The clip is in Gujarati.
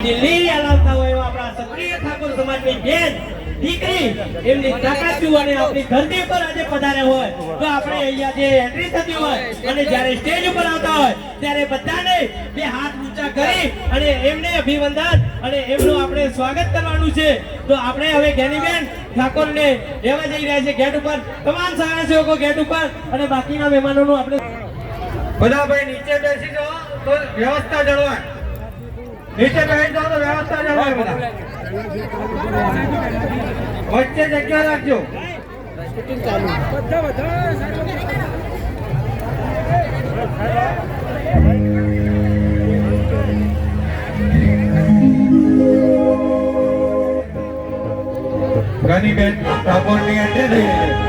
આપણા અભિવંદન અને એમનું આપણે સ્વાગત કરવાનું છે. તો આપણે હવે જ્ઞાનીબેન ઠાકોરને લેવા જઈ રહ્યા છે ગેટ ઉપર. તમામ સેવકો ગેટ ઉપર અને બાકીના મહેમાનોનું આપણે બધા ભાઈ નીચે બેસી જાઓ, તો વ્યવસ્થા જળવાય. નીચે બેસી જાઓ તો વ્યવસ્થા જળવાય બધા વચ્ચે જગ્યા રાખજો ગનીબેન ઠાકોરની એન્ટ્રી થઈ રહી છે